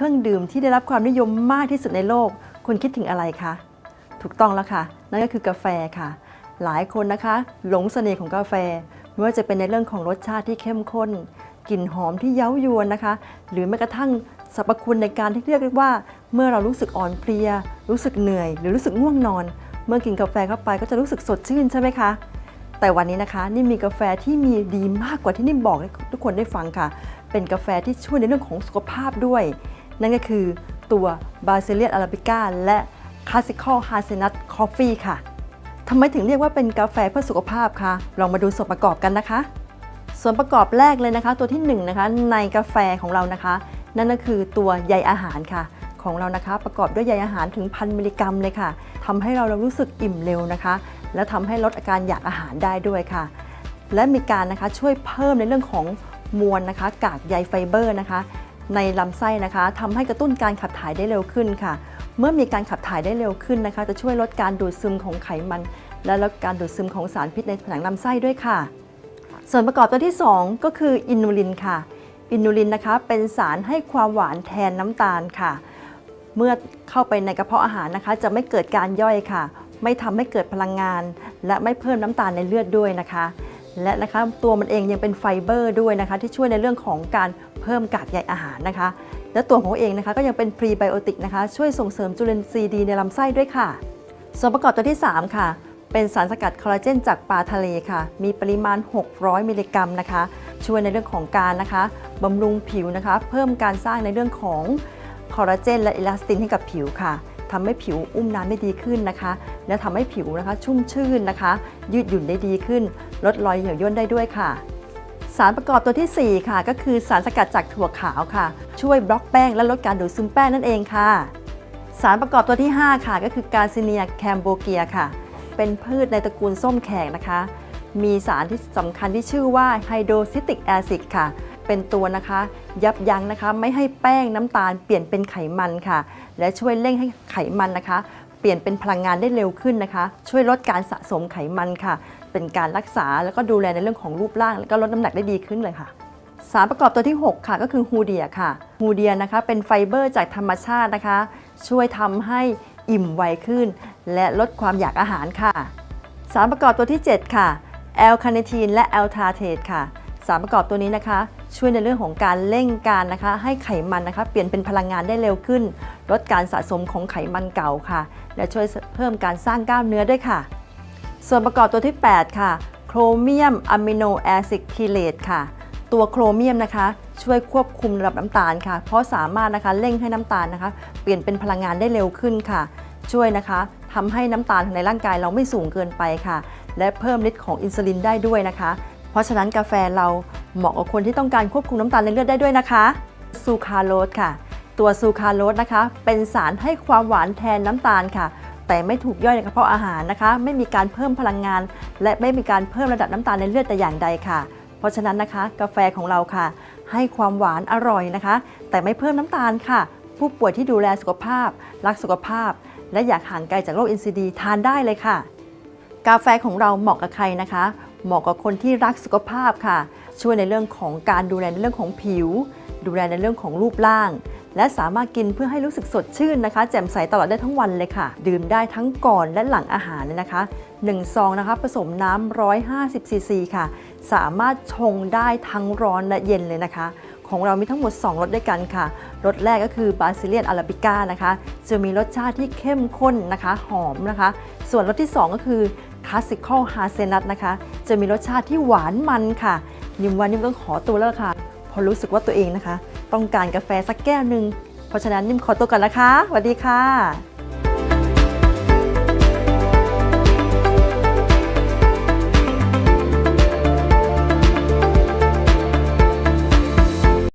เครื่องดื่มที่ได้รับความนิยมมากที่สุดในโลก คุณคิดถึงอะไรคะ ถูกต้องแล้วค่ะ นั่นก็คือกาแฟค่ะ หลายคนนะคะ หลงเสน่ห์ของกาแฟ ไม่ว่าจะเป็นในเรื่องของรสชาติที่เข้มข้น กลิ่นหอมที่เย้ายวนนะคะ หรือแม้กระทั่งสรรพคุณในการที่เรียกว่า เมื่อเรารู้สึกอ่อนเพลีย รู้สึกเหนื่อย หรือรู้สึกง่วงนอน เมื่อกินกาแฟเข้าไปก็จะรู้สึกสดชื่นใช่ไหมคะแต่วันนี้นะคะนี่มีกาแฟที่มีดีมากกว่าที่นิ่มบอกให้ทุกคนได้ฟังค่ะ เป็นกาแฟที่ช่วยในเรื่องของสุขภาพด้วย นั่นก็คือตัวบาซิเลียอาราบิก้าและคลาสสิคอลฮาเซนัทคอฟฟี่ค่ะทำไมถึงเรียกว่าเป็นกาแฟเพื่อสุขภาพคะลองมาดูส่วนประกอบกันนะคะ ส่วนประกอบแรกเลยนะคะ ตัวที่1นงนะคะในกาแฟของเรานะคะ นั่นก็คือตัวใยอาหารค่ะ ของเรานะคะ ประกอบด้วยใยอาหารถึงพันมิลลิกรัมเลยค่ะทำให้เรารู้สึกอิ่มเร็วนะคะ และทำให้ลดอาการอยากอาหารได้ด้วยค่ะ และมีการนะคะช่วยเพิ่มในเรื่องของมวลนะคะ กากใยไฟเบอร์นะคะ ในลำไส้นะคะทำให้กระตุ้นการขับถ่ายได้เร็วขึ้นค่ะ เมื่อมีการขับถ่ายได้เร็วขึ้นนะคะ จะช่วยลดการดูดซึมของไขมัน และลดการดูดซึมของสารพิษในผนังลำไส้ด้วยค่ะ ส่วนประกอบตัวที่ 2 ก็คืออินูลินค่ะ อินูลินนะคะเป็นสารให้ความหวานแทนน้ำตาลค่ะ เมื่อเข้าไปในกระเพาะอาหารนะคะ จะไม่เกิดการย่อยค่ะ ไม่ทำให้เกิดพลังงาน และไม่เพิ่มน้ำตาลในเลือดด้วยนะคะและนะคะตัวมันเองยังเป็นไฟเบอร์ด้วยนะคะ ที่ช่วยในเรื่องของการ เพิ่มกากใยอาหารนะคะ และตัวของเองนะคะก็ยังเป็นพรีไบโอติกนะคะ ช่วยส่งเสริมจุลินทรีย์ดีในลำไส้ด้วยค่ะ ส่วนประกอบตัวที่ 3 ค่ะ เป็นสารสกัดคอลลาเจนจากปลาทะเลค่ะ มีปริมาณ 600 มิลลิกรัมนะคะ ช่วยในเรื่องของการนะคะบำรุงผิวนะคะ เพิ่มการสร้างในเรื่องของคอลลาเจนและอิลาสตินให้กับผิวค่ะทำให้ผิวอุ้มน้ำได้ดีขึ้นนะคะ และทำให้ผิวนะคะชุ่มชื่นนะคะ ยืดหยุ่นได้ดีขึ้น ลดรอยเหี่ยวย่นได้ด้วยค่ะ สารประกอบตัวทีสี่ 4 ค่ะ ก็คือสารสกัดจากถั่วขาวค่ะ ช่วยบล็อกแป้งและลดการดูดซึมแป้งนั่นเองค่ะ สารประกอบตัวที่ 5 ค่ะ ก็คือกาซิเนียแคมโบเกียค่ะ เป็นพืชในตระกูลส้มแขกนะคะ มีสารที่สำคัญที่ชื่อว่าไฮโดรซิติกแอซิดค่ะ เป็นตัวนะคะ ยับยั้งนะคะ ไม่ให้แป้งน้ำตาลเปลี่ยนเป็นไขมันค่ะ และช่วยเร่งให้ไขมันนะคะ เปลี่ยนเป็นพลังงานได้เร็วขึ้นนะคะ ช่วยลดการสะสมไขมันค่ะ เป็นการรักษาแล้วก็ดูแลในเรื่องของรูปร่าง แล้วก็ลดน้ำหนักได้ดีขึ้นเลยค่ะ สารประกอบตัวที่ 6 ค่ะก็คือฮูเดียค่ะฮูเดียนะคะเป็นไฟเบอร์จากธรรมชาตินะคะ ช่วยทำให้อิ่มไวขึ้น และลดความอยากอาหารค่ะ สารประกอบตัวที่ 7 ค่ะแอลคาเนทีนและแอลทาเทตค่ะสารประกอบตัวนี้นะคะ ช่วยในเรื่องของการเร่งการนะคะ ให้ไขมันนะคะ เปลี่ยนเป็นพลังงานได้เร็วขึ้น ลดการสะสมของไขมันเก่าค่ะ และช่วยเพิ่มการสร้างกล้ามเนื้อด้วยค่ะ ส่วนประกอบตัวที่ 8 ค่ะโครเมียมอะมิโนแอซิดคิเลตค่ะ ตัวโครเมียมนะคะ ช่วยควบคุมระดับน้ำตาลค่ะ เพราะสามารถนะคะเร่งให้น้ำตาลนะคะ เปลี่ยนเป็นพลังงานได้เร็วขึ้นค่ะ ช่วยนะคะทำให้น้ำตาลในร่างกายเราไม่สูงเกินไปค่ะ และเพิ่มฤทธิ์ของอินซูลินได้ด้วยนะคะ เพราะฉะนั้นกาแฟเราเหมาะกับคนที่ต้องการควบคุมน้ำตาลในเลือดได้ด้วยนะคะซูคราโรสค่ะ ตัวซูคราโรสนะคะ เป็นสารให้ความหวานแทนน้ำตาลค่ะ แต่ไม่ถูกย่อยในกระเพาะอาหารนะคะ ไม่มีการเพิ่มพลังงาน และไม่มีการเพิ่มระดับน้ำตาลในเลือดแต่อย่างใดค่ะ เพราะฉะนั้นนะคะ กาแฟของเราค่ะ ให้ความหวานอร่อยนะคะ แต่ไม่เพิ่มน้ำตาลค่ะ ผู้ป่วยที่ดูแลสุขภาพ รักสุขภาพ และอยากห่างไกลจากโรค NCD ทานได้เลยค่ะ กาแฟของเราเหมาะกับใครนะคะ เหมาะกับคนที่รักสุขภาพค่ะ ช่วยในเรื่องของการดูแลในเรื่องของผิว ดูแลในเรื่องของรูปร่าง และสามารถกินเพื่อให้รู้สึกสดชื่นนะคะ แจ่มใสตลอดได้ทั้งวันเลยค่ะ ดื่มได้ทั้งก่อนและหลังอาหารเลยนะคะ1ซองนะคะผสมน้ำ150ซีซีค่ะ สามารถชงได้ทั้งร้อนและเย็นเลยนะคะของเรามีทั้งหมด 2 รสด้วยกันค่ะ รสแรกก็คือบาซิเลียนอาราบิก้านะคะ จะมีรสชาติที่เข้มข้นนะคะ หอมนะคะ ส่วนรสที่ 2 ก็คือคลาสสิคอลฮาเซนัทนะคะ จะมีรสชาติที่หวานมันค่ะ นิมวันนิมต้องขอตัวแล้วค่ะ พอรู้สึกว่าตัวเองนะคะ ต้องการกาแฟสักแก้วหนึ่งเพราะฉะนั้นนิมขอตัวก่อนนะคะสวัสดีค่ะ